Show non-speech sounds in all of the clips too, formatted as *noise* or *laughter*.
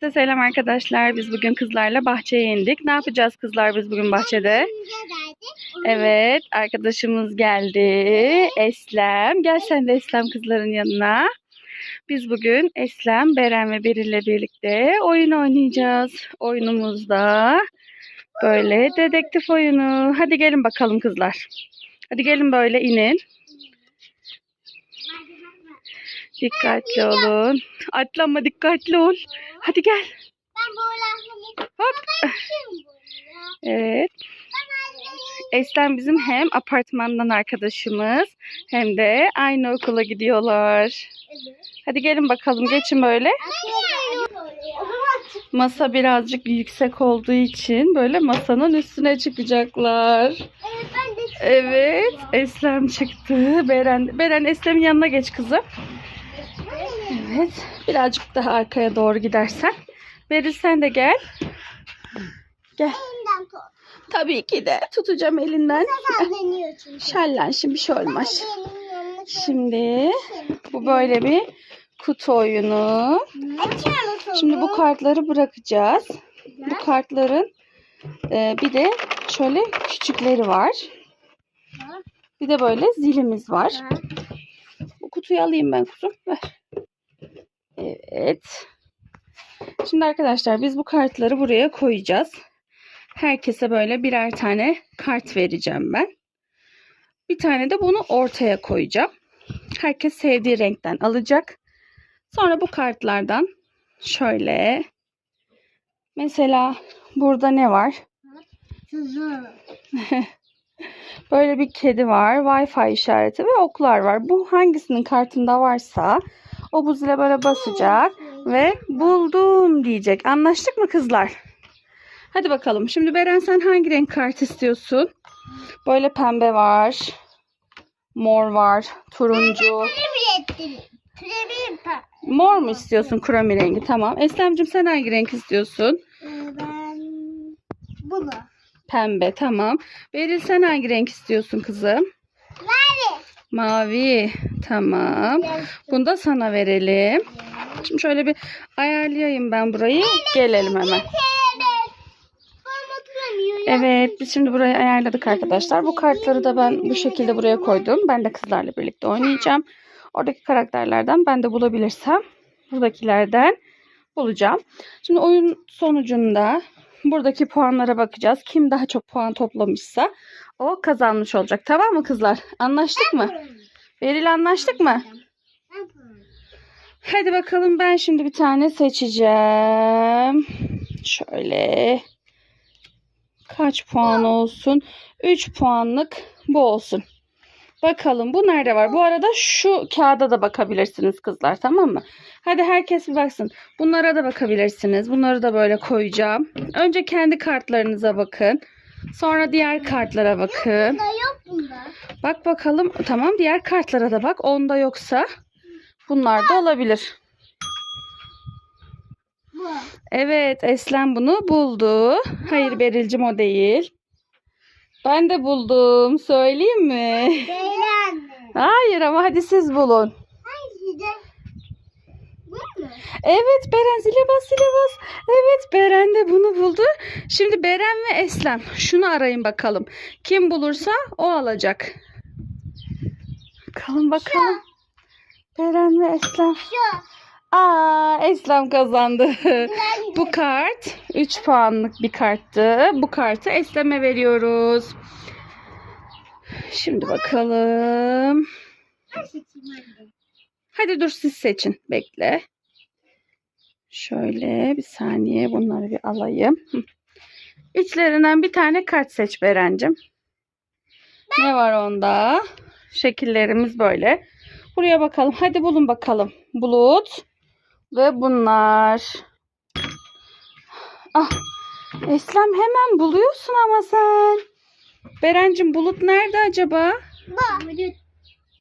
Size selam arkadaşlar. Biz bugün kızlarla bahçeye indik. Ne yapacağız kızlar biz bugün bahçede? Evet, arkadaşımız geldi. Eslem. Gel sen de Eslem kızların yanına. Biz bugün Eslem, Beren ve Beril'le birlikte oyun oynayacağız. Oyunumuzda böyle dedektif oyunu. Hadi gelin bakalım kızlar. Hadi gelin böyle inin. Dikkatli olun. Atlama dikkatli ol. Hadi gel. Hop. Evet. Eslem bizim hem apartmandan arkadaşımız hem de aynı okula gidiyorlar. Hadi gelin bakalım geçin böyle. Masa birazcık yüksek olduğu için böyle masanın üstüne çıkacaklar. Evet, Eslem çıktı. Beren, Beren Eslem'in yanına geç kızım. Evet, birazcık daha arkaya doğru gidersen. Beril sen de gel. Gel. Tabii ki de tutacağım elinden. Şallen şimdi şey olmaz. Şimdi bu böyle bir kutu oyunu. Şimdi bu kartları bırakacağız. Bu kartların e, bir de şöyle küçükleri var. Bir de böyle zilimiz var. Bu kutuyu alayım ben kuzum. Ver. Evet. Şimdi arkadaşlar biz bu kartları buraya koyacağız. Herkese böyle birer tane kart vereceğim ben. Bir tane de bunu ortaya koyacağım. Herkes sevdiği renkten alacak. Sonra bu kartlardan şöyle mesela burada ne var? *laughs* Böyle bir kedi var, Wi-Fi işareti ve oklar var. Bu hangisinin kartında varsa o bu zile böyle basacak ve buldum diyecek. Anlaştık mı kızlar? Hadi bakalım. Şimdi Beren sen hangi renk kart istiyorsun? Böyle pembe var. Mor var. Turuncu. Mor mu istiyorsun kromi rengi? Tamam. Eslemcim sen hangi renk istiyorsun? Ben bunu. Pembe. Tamam. Beril sen hangi renk istiyorsun kızım? Mavi. Mavi. Tamam. Bunu da sana verelim. Şimdi şöyle bir ayarlayayım ben burayı. Gelelim hemen. Evet biz şimdi burayı ayarladık arkadaşlar. Bu kartları da ben bu şekilde buraya koydum. Ben de kızlarla birlikte oynayacağım. Oradaki karakterlerden ben de bulabilirsem buradakilerden bulacağım. Şimdi oyun sonucunda buradaki puanlara bakacağız. Kim daha çok puan toplamışsa o kazanmış olacak. Tamam mı kızlar? Anlaştık mı? Beril anlaştık mı? Hadi bakalım ben şimdi bir tane seçeceğim. Şöyle. Kaç puan olsun? 3 puanlık bu olsun. Bakalım bu nerede var? Bu arada şu kağıda da bakabilirsiniz kızlar tamam mı? Hadi herkes bir baksın. Bunlara da bakabilirsiniz. Bunları da böyle koyacağım. Önce kendi kartlarınıza bakın. Sonra diğer kartlara bakın. Da yok bunda. Bak bakalım. Tamam diğer kartlara da bak. Onda yoksa bunlar da olabilir. Bu. Evet Eslem bunu buldu. Hayır Beril'cim o değil. Ben de buldum. Söyleyeyim mi? Değil anne. Hayır ama hadi siz bulun. De? Bu mu? Evet Beren zile bas zile bas. Evet Beren de bunu buldu. Şimdi Beren ve Eslem. Şunu arayın bakalım. Kim bulursa o alacak. Bakalım bakalım. Beren ve Eslem. Şu. Aa Eslem kazandı. Bu kart 3 puanlık bir karttı. Bu kartı Eslem'e veriyoruz. Şimdi bakalım. Hadi dur siz seçin. Bekle. Şöyle bir saniye bunları bir alayım. İçlerinden bir tane kart seç Berencim. Ne var onda? Şekillerimiz böyle. Buraya bakalım. Hadi bulun bakalım. Bulut ve bunlar. Ah, Eslem hemen buluyorsun ama sen. Berencim bulut nerede acaba? Bu.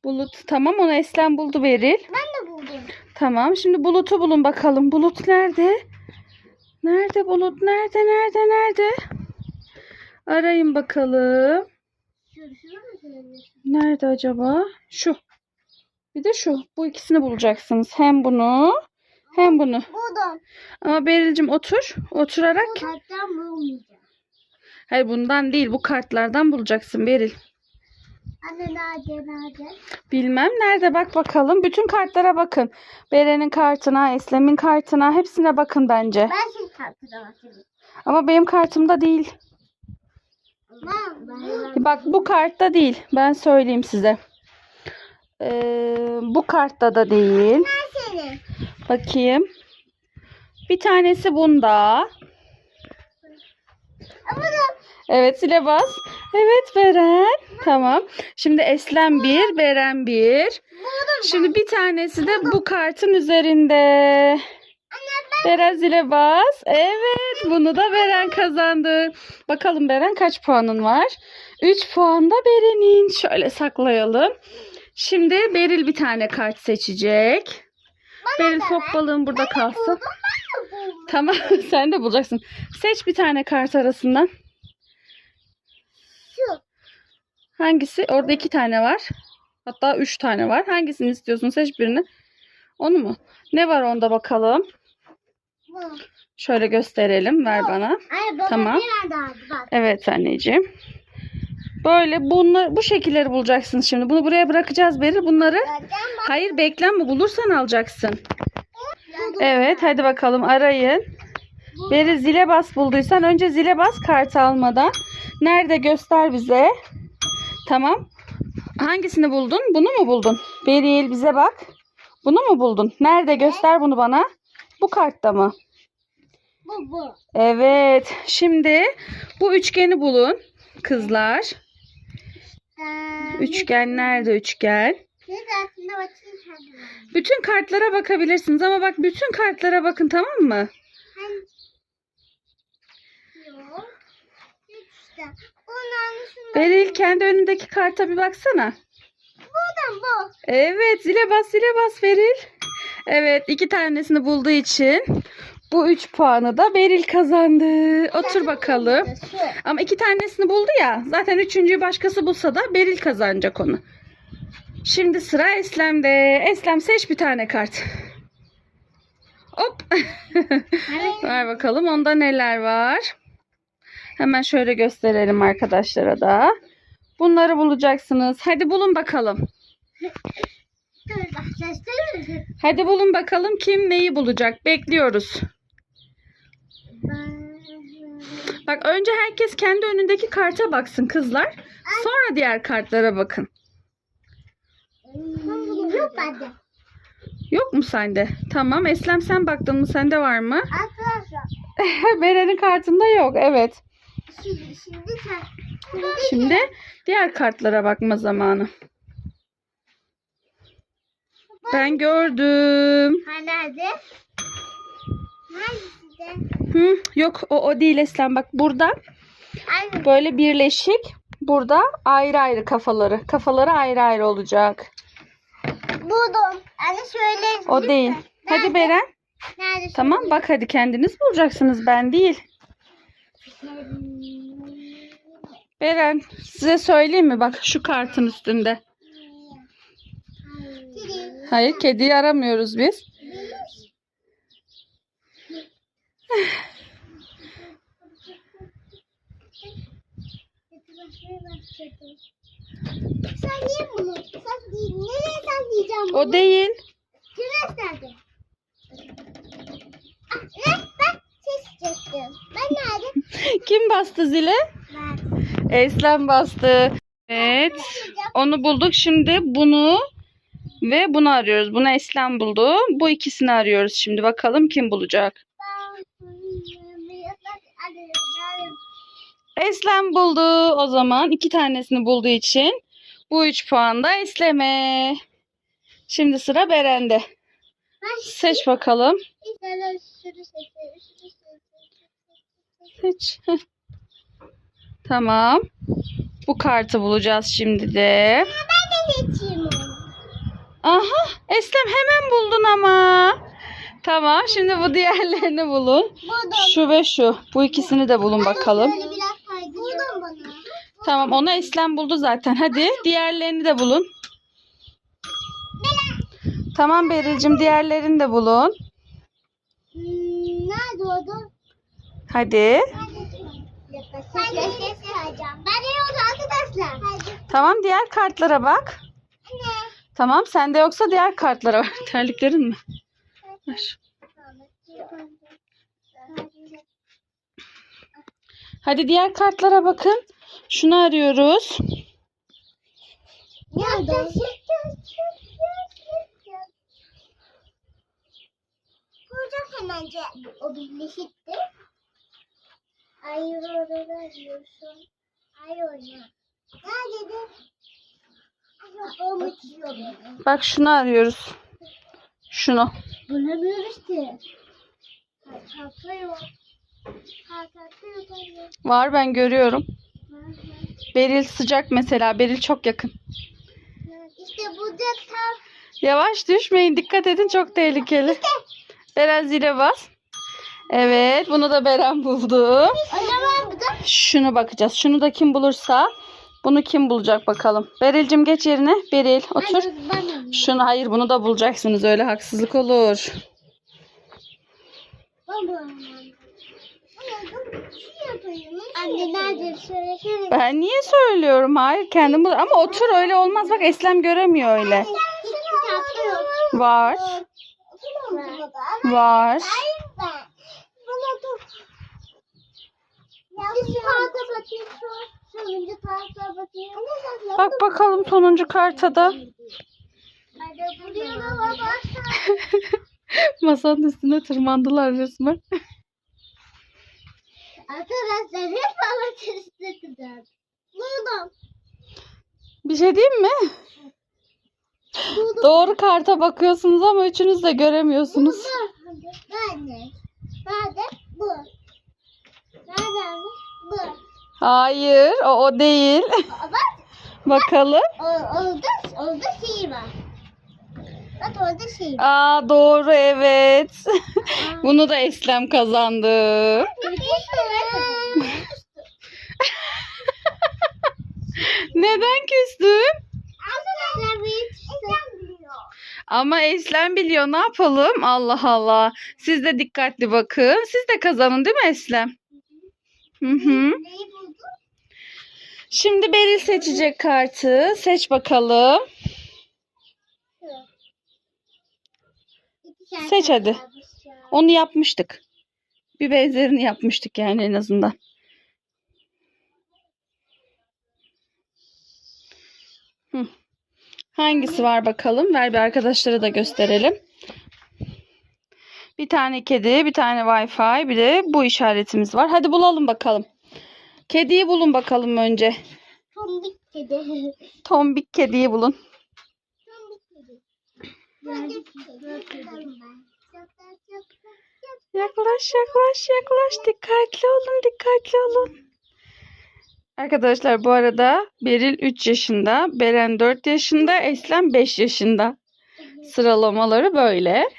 Bulut tamam onu Eslem buldu Beril. Ben de buldum. Tamam şimdi Bulut'u bulun bakalım. Bulut nerede? Nerede Bulut? Nerede? Nerede? Nerede? Arayın bakalım. Nerede acaba? Şu. Bir de şu. Bu ikisini bulacaksınız. Hem bunu Hem bunu. Buldum. Ama Beril'cim otur. Oturarak. Hatta bulmayacağım. Hayır bundan değil bu kartlardan bulacaksın Beril. Anne nerede nerede? Bilmem nerede bak bakalım. Bütün kartlara bakın. Beren'in kartına, Eslem'in kartına hepsine bakın bence. Ben şimdi tatlıda bakayım. Ama benim kartımda değil. Ben. Bak bu kartta değil. Ben söyleyeyim size. Ee, bu kartta da değil. Ben senin. Bakayım. Bir tanesi bunda. Evet bas. Evet Beren. Tamam. Şimdi Eslem bir, Beren bir. Şimdi bir tanesi de bu kartın üzerinde. Beren zile bas. Evet bunu da Beren kazandı. Bakalım Beren kaç puanın var? 3 puan da Beren'in. Şöyle saklayalım. Şimdi Beril bir tane kart seçecek. Beril top balığın burada kalsın. Tamam *laughs* sen de bulacaksın. Seç bir tane kart arasından. Şu. Hangisi? Orada iki tane var. Hatta üç tane var. Hangisini istiyorsun? Seç birini. Onu mu? Ne var onda bakalım. Bu. Şöyle gösterelim. Ver bana. Ay baba Tamam. bir bak. Evet anneciğim. Böyle bunlar bu şekilleri bulacaksın şimdi. Bunu buraya bırakacağız Beril. Bunları hayır beklenme bulursan alacaksın. Evet hadi bakalım arayın. Beril zile bas bulduysan önce zile bas kartı almadan. Nerede göster bize. Tamam. Hangisini buldun? Bunu mu buldun? Beril bize bak. Bunu mu buldun? Nerede göster bunu bana. Bu kartta mı? Bu bu. Evet. Şimdi bu üçgeni bulun kızlar. Üçgen nerede üçgen? Bütün kartlara bakabilirsiniz ama bak bütün kartlara bakın tamam mı? Beril kendi önündeki karta bir baksana. Buradan bu. Evet zile bas zile bas Beril. Evet iki tanesini bulduğu için bu üç puanı da Beril kazandı. Otur bakalım. Ama iki tanesini buldu ya. Zaten üçüncüyü başkası bulsa da Beril kazanacak onu. Şimdi sıra Eslem'de. Eslem seç bir tane kart. Hop. *laughs* Ver bakalım onda neler var. Hemen şöyle gösterelim arkadaşlara da. Bunları bulacaksınız. Hadi bulun bakalım. Hadi bulun bakalım kim neyi bulacak. Bekliyoruz. Bak önce herkes kendi önündeki karta baksın kızlar. Sonra diğer kartlara bakın. Yok bende. Yok mu sende? Tamam. Eslem sen baktın mı? Sende var mı? Arkadaşlar. *laughs* Beren'in kartında yok. Evet. Şimdi, şimdi sen. Şimdi diğer kartlara bakma zamanı. Ben gördüm. Ha nerede? Hangisi de? Hı, yok o o değil Eslem. Bak burada Aynı. böyle birleşik. Burada ayrı ayrı kafaları. Kafaları ayrı ayrı olacak. Buldum. Anne şöyle. O değil. Hadi Beren. Nerede? Tamam bak hadi kendiniz bulacaksınız. Ben değil. Beren size söyleyeyim mi? Bak şu kartın üstünde. Hayır kediyi aramıyoruz biz. Sen niye bunu? Sen değil. Nereye diyeceğim bunu? O değil. Güneş nerede? Ah, ne? Ben seçecektim. Ben nerede? *laughs* Kim bastı zile? Ben. Eslem bastı. Evet. Onu bulduk. Şimdi bunu ve bunu arıyoruz. Bunu Eslem buldu. Bu ikisini arıyoruz şimdi. Bakalım kim bulacak. Eslem buldu. O zaman iki tanesini bulduğu için bu üç puan da Eslem'e. Şimdi sıra Beren'de. Seç bakalım. Seç. Tamam. Bu kartı bulacağız şimdi de. Ben de seçeyim onu. Aha Eslem hemen buldun ama. Tamam şimdi bu diğerlerini bulun. Şu ve şu. Bu ikisini de bulun bakalım. Tamam ona Eslem buldu zaten. Hadi diğerlerini de bulun. Tamam Beril'cim diğerlerini de bulun. oldu. Hadi. Ben de oldu arkadaşlar. Tamam diğer kartlara bak. Anne. Tamam sende yoksa diğer kartlara bak. *laughs* Terliklerin mi? Ver. Hadi diğer kartlara bakın. Şunu arıyoruz. Nerede? Burada hemenci o birleşikti. Hayır orada arıyorsun. Hayır oyna. Nerede? Ay o uçuyor beni. Bak şunu arıyoruz. Şunu. Bulamıyoruz ki. Var ben görüyorum. Beril sıcak mesela. Beril çok yakın. İşte burada tam Yavaş düşmeyin. Dikkat edin çok tehlikeli. Beren zile bas. Evet bunu da Beren buldu. Şunu bakacağız. Şunu da kim bulursa bunu kim bulacak bakalım. Beril'cim geç yerine. Beril otur. Şunu hayır bunu da bulacaksınız. Öyle haksızlık olur. Anne nerede söylesene. Ben niye söylüyorum? Hayır kendim bul. Ama otur öyle olmaz. Bak Eslem göremiyor öyle. Kitapta yok. Var. Var. Sonuncu karta bakayım. Bak bakalım sonuncu kartada. Hadi buraya baba. *laughs* Masanın üstüne tırmandılar resmen. *laughs* Arkadaşlar hep bana testi kızar. Buldum. Bir şey diyeyim mi? Doğru karta bakıyorsunuz ama üçünüz de göremiyorsunuz. Nerede? Nerede? Bu. Nerede? Bu. Hayır o, o değil. Bak *laughs* bakalım. o, orada, orada şey var. Bak orada şey var. Aa doğru evet. Bunu da Eslem kazandı. *laughs* Neden küstün? Ama Eslem biliyor ne yapalım? Allah Allah. Siz de dikkatli bakın. Siz de kazanın değil mi Eslem? Hı hı. Şimdi Beril seçecek kartı. Seç bakalım. Seç hadi. Onu yapmıştık. Bir benzerini yapmıştık yani en azından. Hı. Hangisi var bakalım? Ver bir arkadaşlara da gösterelim. Bir tane kedi, bir tane Wi-Fi, bir de bu işaretimiz var. Hadi bulalım bakalım. Kediyi bulun bakalım önce. Tombik kedi. Tombik kediyi bulun. Tombik kedi. Tombik kedi. Yaklaş yaklaş yaklaş dikkatli olun dikkatli olun. Arkadaşlar bu arada Beril 3 yaşında, Beren 4 yaşında, Eslem 5 yaşında. Sıralamaları böyle.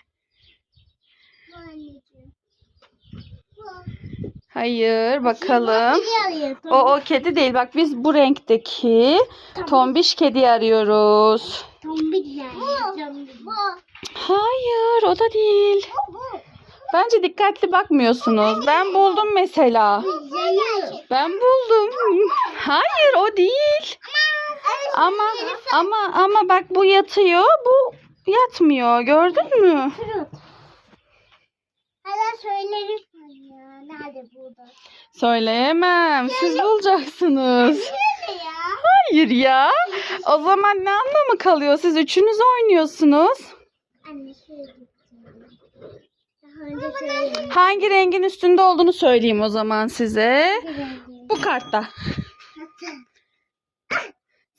Bu anneciğim. Bu. Hayır bakalım. O o kedi değil. Bak biz bu renkteki tombiş kedi arıyoruz. Tombik yani. Hayır o da değil. Bence dikkatli bakmıyorsunuz. Ben buldum mesela. Ben buldum. Hayır o değil. Ama ama ama bak bu yatıyor, bu yatmıyor. Gördün mü? Hala söylerim burada? Söyleyemem. Siz bulacaksınız. Hayır ya. O zaman ne anlamı kalıyor? Siz üçünüz oynuyorsunuz. Anne şöyle. Hangi rengin üstünde olduğunu söyleyeyim o zaman size. Bu kartta.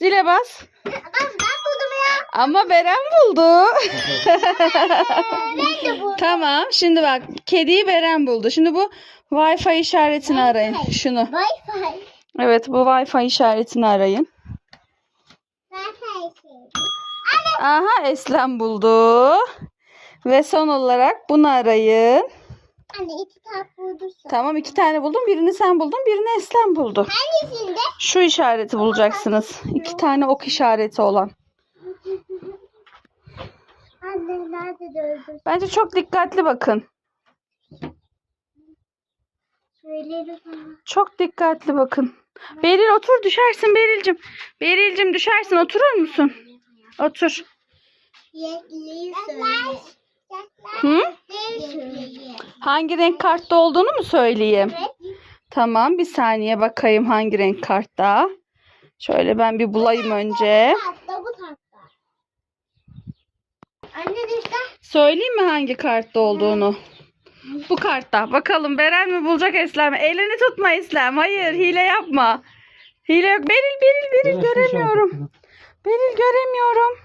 Zile bas. Ben, ben buldum ya. Ama Beren buldu. *laughs* Ben de buldum. Tamam. Şimdi bak. Kediyi Beren buldu. Şimdi bu Wi-Fi işaretini arayın. Şunu. Wi-Fi. Evet bu Wi-Fi işaretini arayın. Wi-Fi. Aha Eslem buldu. Ve son olarak bunu arayın. Anne iki tane buldursa. Tamam iki tane buldum. Birini sen buldun. Birini Eslem buldu. Hangisinde? Şu işareti bulacaksınız. İki tane ok işareti olan. Anne nerede? Bence çok dikkatli bakın. Çok dikkatli bakın. Beril otur düşersin Beril'cim. Beril'cim düşersin oturur musun? Otur. Hı? Hangi renk kartta olduğunu mu söyleyeyim? Evet. Tamam bir saniye bakayım hangi renk kartta. Şöyle ben bir bulayım önce. Söyleyeyim mi hangi kartta olduğunu? Bu kartta. Bakalım Beren mi bulacak Eslem? mi? Elini tutma Eslem. Hayır hile yapma. Hile yok. Beril Beril Beril göremiyorum. Beril göremiyorum.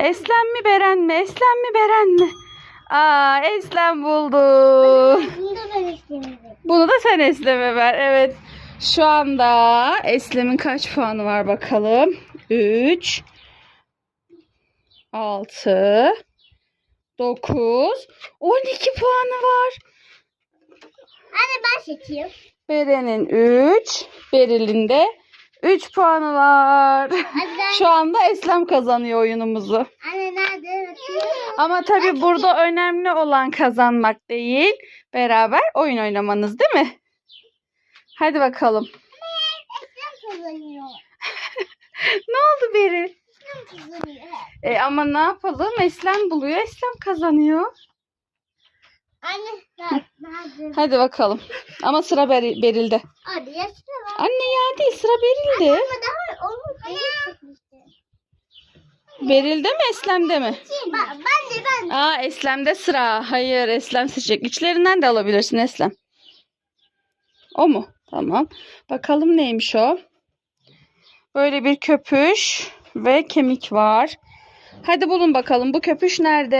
Eslem mi Beren mi? Eslem mi Beren mi? Aa Eslem buldu. Da. Bunu da sen Eslem'e ver. Evet. Şu anda Eslem'in kaç puanı var bakalım. 3 6 9 12 puanı var. Anne ben seçeyim. Beren'in 3, Beril'in de 3 puanı var. Ben. *laughs* Şu anda Eslem kazanıyor oyunumuzu. Anne nerede? Ama tabii burada önemli olan kazanmak değil, beraber oyun oynamanız değil mi? Hadi bakalım. Eslem kazanıyor. *laughs* Ne oldu Beril? Eslem kazanıyor. E ama ne yapalım? Eslem buluyor, Eslem kazanıyor. Anne? Nerede? Hadi bakalım. Ama sıra Beril, Beril'de. Hadi yaşlı var. Anne ya değil, sıra Beril'de. Ama daha onu değil. Beril'de mi, Eslem'de mi? Ben, ben de ben. Aa Eslem'de sıra. Hayır Eslem seçecek. İçlerinden de alabilirsin Eslem. O mu? Tamam. Bakalım neymiş o? Böyle bir köpüş ve kemik var. Hadi bulun bakalım bu köpüş nerede?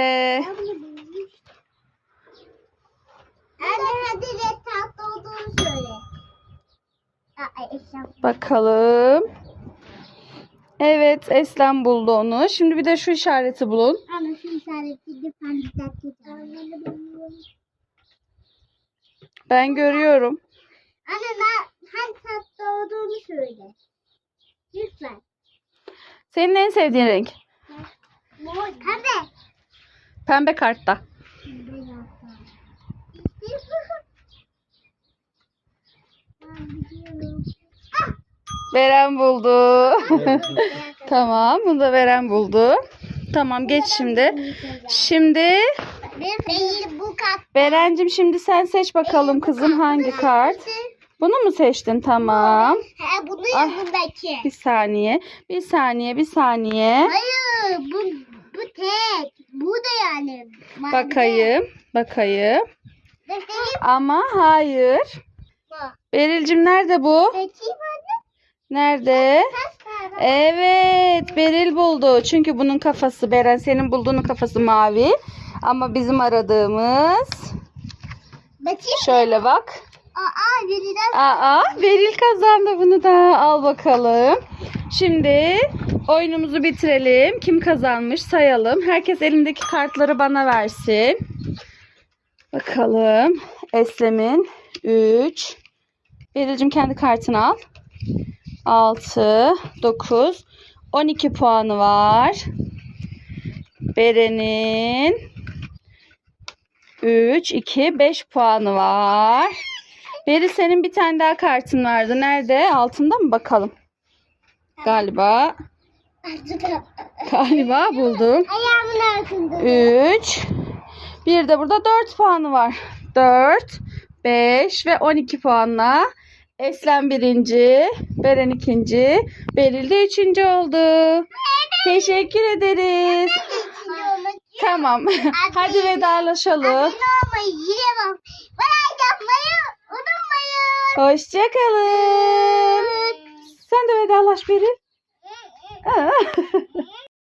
Anne hadi red tatlı olduğunu söyle. Bakalım. Evet Eslem buldu onu. Şimdi bir de şu işareti bulun. Anne şu dakika. Ben görüyorum. Anne ben hangi tatlı olduğunu söyle. Lütfen. Senin en sevdiğin renk. Pembe. Pembe kartta. Beren buldu. *laughs* tamam bunu da Beren buldu. Tamam geç şimdi. Şimdi. Berencim şimdi sen seç bakalım kızım hangi kart? Bunu mu seçtin? Tamam. He bunu Ah. yanındaki. Bir saniye. Bir saniye. Bir saniye. Hayır bu bu tek. Bu da yani. Bakayım. Bakayım. Bakayım. Ama hayır. Bu. Berilcim nerede bu? Bakayım anne. Nerede? Evet. Beril buldu. Çünkü bunun kafası Beren senin bulduğunun kafası mavi. Ama bizim aradığımız Bakayım. şöyle bak. Aa. Aa, Beril kazandı bunu da. Al bakalım. Şimdi oyunumuzu bitirelim. Kim kazanmış sayalım. Herkes elindeki kartları bana versin. Bakalım. Eslem'in 3. Beril'cim kendi kartını al. 6, 9, 12 puanı var. Beren'in 3, 2, 5 puanı var. Beril senin bir tane daha kartın vardı. Nerede? Altında mı bakalım? Galiba. Galiba buldum. Ayağımın altında. 3. Bir de burada 4 puanı var. 4, 5 ve 12 puanla Eslem birinci, Beren ikinci, Beril de üçüncü oldu. Teşekkür ederiz. Tamam. Hadi vedalaşalım. Hoşçakalın. Sen de vedalaş Beril. *laughs*